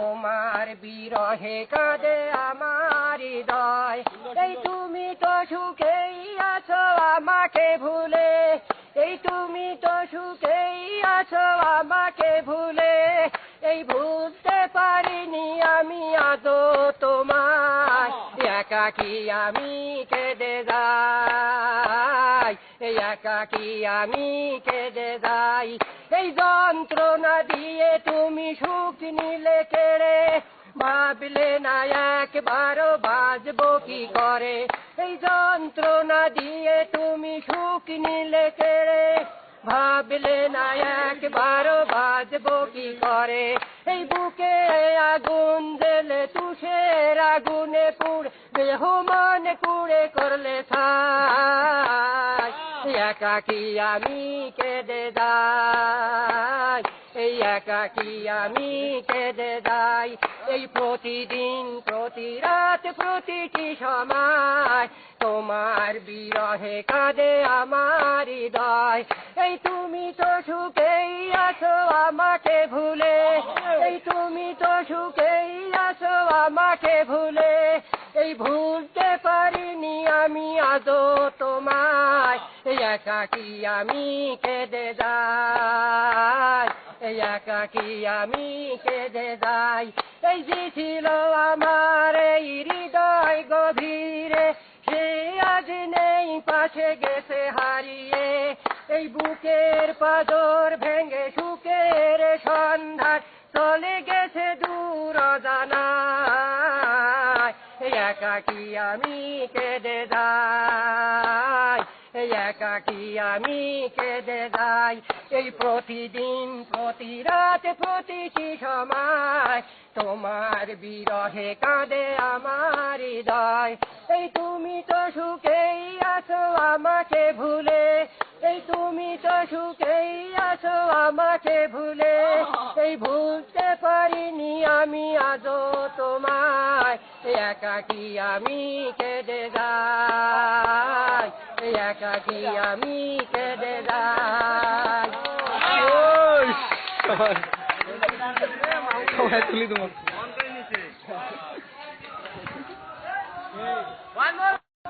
তোমার বিরহে কাঁদে আমার হৃদয়। এই তুমি তো সুখেই আছো আমাকে ভুলে। এই তুমি তো সুখেই আছো আমাকে ভুলে। এই ভুলতে পারিনি আমি আদৌ তোমার একাকি আমি কেঁদে যাই? একাকি আমি কেঁদে যাই? এই যন্ত্রণা দিয়ে তুমি সুখ নিলে কেড়ে? ভাবলে না একবারও বাজবো কি করে? এই যন্ত্রণা দিয়ে তুমি সুখ নিলে কেড়ে? ভাবলে না একবারও বাজবো কি করে? এই বুকে আগুন দিলে তুষের আগুনে পুড়, দেহ মান কুড়ে করলে ছাই একাকি আমি কেঁদে যাই? এই একাকি আমি কেঁদে যাই? এই প্রতিদিন প্রতি রাত প্রতিটি সময় তোমার বিরহে কাঁদে আমার হৃদয়। এই তুমি তো সুখেই আছো আমাকে ভুলে। এই তুমি তো সুখেই আছো আমাকে ভুলে। এই ভুলতে পারিনি আমি আদৌ তোমায় এই একাকি আমি কেঁদে যাই, একাকি আমি কেঁদে যাই। এই যে ছিল আমার এই হৃদয় গভীরে, সে আজ নেই, পাশে গেছে হারিয়ে। এই বুকের পাদর ভেঙে সুখের সন্ধান চলে গেছে দূর জানা একাকি আমি কেঁদে যাই। একাকি আমি কেঁদে যাই। এই প্রতিদিন, প্রতি রাত প্রতিটি সময় তোমার বিরহে কাঁদে আমার হৃদয়। এই তুমি তো সুখেই আছো আমাকে ভুলে। এই তুমি তো সুখেই আছো আমাকে ভুলে। এই ভুলতে পারিনি আমি আজও তোমায়। এই একাকি আমি কেঁদে যাই। একাকি আমি কেঁদে যাই। সবাই তুলি তোমার